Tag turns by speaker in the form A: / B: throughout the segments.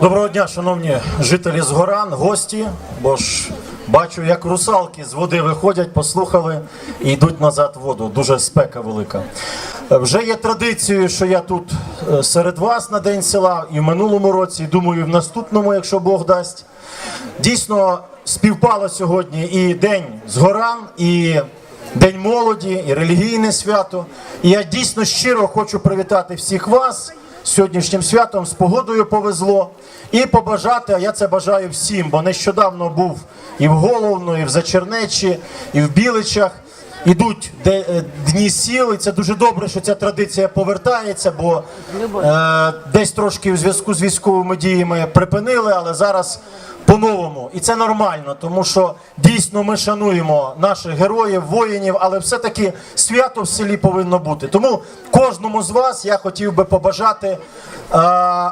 A: Доброго дня, шановні жителі Згоран, гості, бо ж бачу, як русалки з води виходять, послухали і йдуть назад в воду. Дуже спека велика. Вже є традицією, що я тут е, серед вас на День села і в минулому році, і думаю, і в наступному, якщо Бог дасть. Дійсно співпало сьогодні і День Згоран, і День молоді, і релігійне свято. І я дійсно щиро хочу привітати всіх вас з сьогоднішнім святом, з погодою повезло. І побажати, а я це бажаю всім, бо нещодавно був і в Головну, і в Зачернечі, і в Біличах. Ідуть е, дні сіл, і це дуже добре, що ця традиція повертається, бо е, десь трошки у зв'язку з військовими діями припинили, але зараз по-новому. І це нормально, тому що дійсно ми шануємо наших героїв, воїнів, але все-таки свято в селі повинно бути. Тому кожному з вас я хотів би побажати е,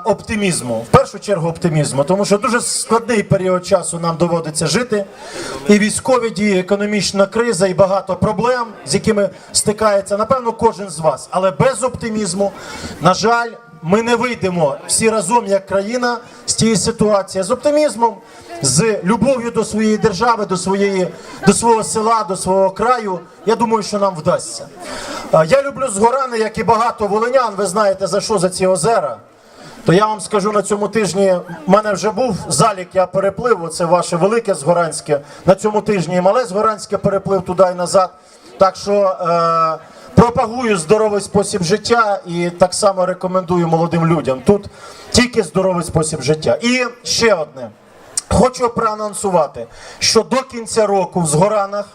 A: оптимізму. В першу чергу оптимізму, тому що дуже складний період часу нам доводиться жити. І військові дії, економічна криза, і багато проблем, з якими стикається, напевно, кожен з вас. Але без оптимізму, на жаль, ми не вийдемо всі разом як країна з цієї ситуації з оптимізмом, з любов'ю до своєї держави, до своєї до свого села, до свого краю. Я думаю, що нам вдасться. Я люблю згорани, як і багато волинян. Ви знаєте за що за ці озера. То я вам скажу на цьому тижні. в мене вже був залік, я переплив. Оце ваше велике згоранське. На цьому тижні і мале згоранське переплив туди і назад. Так що е, пропагую здоровий спосіб життя і так само рекомендую молодим людям. Тут тільки здоровий спосіб життя. І ще одне. Хочу проанонсувати, що до кінця року в Згоранах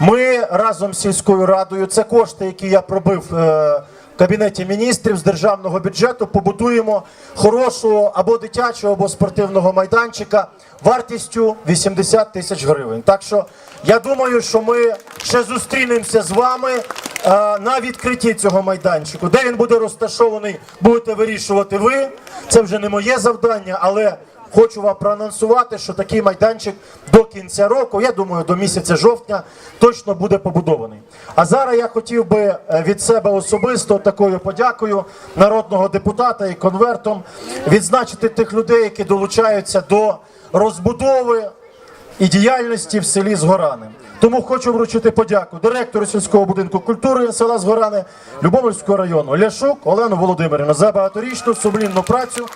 A: ми разом з сільською радою, це кошти, які я пробив е, в кабінеті міністрів з державного бюджету, побудуємо хорошого або дитячого, або спортивного майданчика вартістю 80 тисяч гривень. Так що я думаю, що ми ще зустрінемося з вами на відкритті цього майданчику. Де він буде розташований, будете вирішувати ви. Це вже не моє завдання, але Хочу вам проанонсувати, що такий майданчик до кінця року, я думаю, до місяця жовтня точно буде побудований. А зараз я хотів би е, від себе особисто такою подякою народного депутата і конвертом відзначити тих людей, які долучаються до розбудови і діяльності в селі Згорани. Тому хочу вручити подяку директору сільського будинку культури села Згорани Любомирського району Ляшук Олену Володимирівну за багаторічну сумлінну працю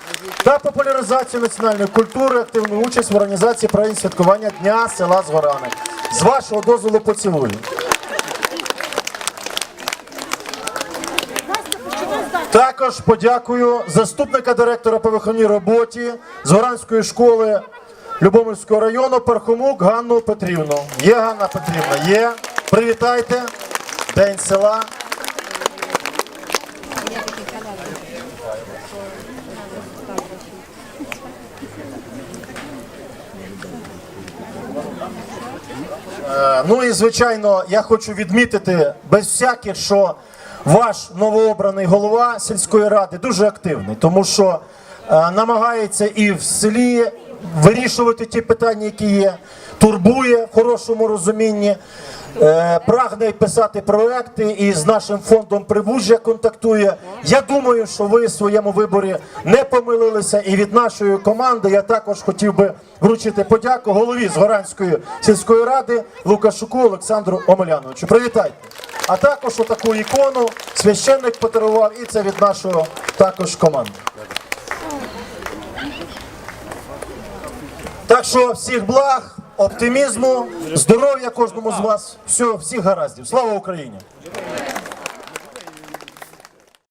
A: та популяризацію національної культури, активну участь в організації правильного святкування Дня села Згорани. З вашого дозволу поцілую. Також подякую заступника директора по виховній роботі Згоранської школи Любомирського району Пархомук Ганну Петрівну. Є Ганна Петрівна? Є. Привітайте. День села. Е, Ну і звичайно, я хочу відмітити без всяких, що ваш новообраний голова сільської ради дуже активний, тому що е, намагається і в селі вирішувати ті питання, які є, турбує в хорошому розумінні. е, Прагне писати проекти і з нашим фондом Прибужжя контактує. Я думаю, що ви в своєму виборі не помилилися. І від нашої команди я також хотів би вручити подяку голові Згоранської сільської ради Лукашуку Олександру Омеляновичу. Привітайте! А також отаку ікону священник подарував, і це від нашого також команди. Так що всіх благ, оптимізму, здоров'я кожному з вас. все, всіх гараздів. Слава Україні!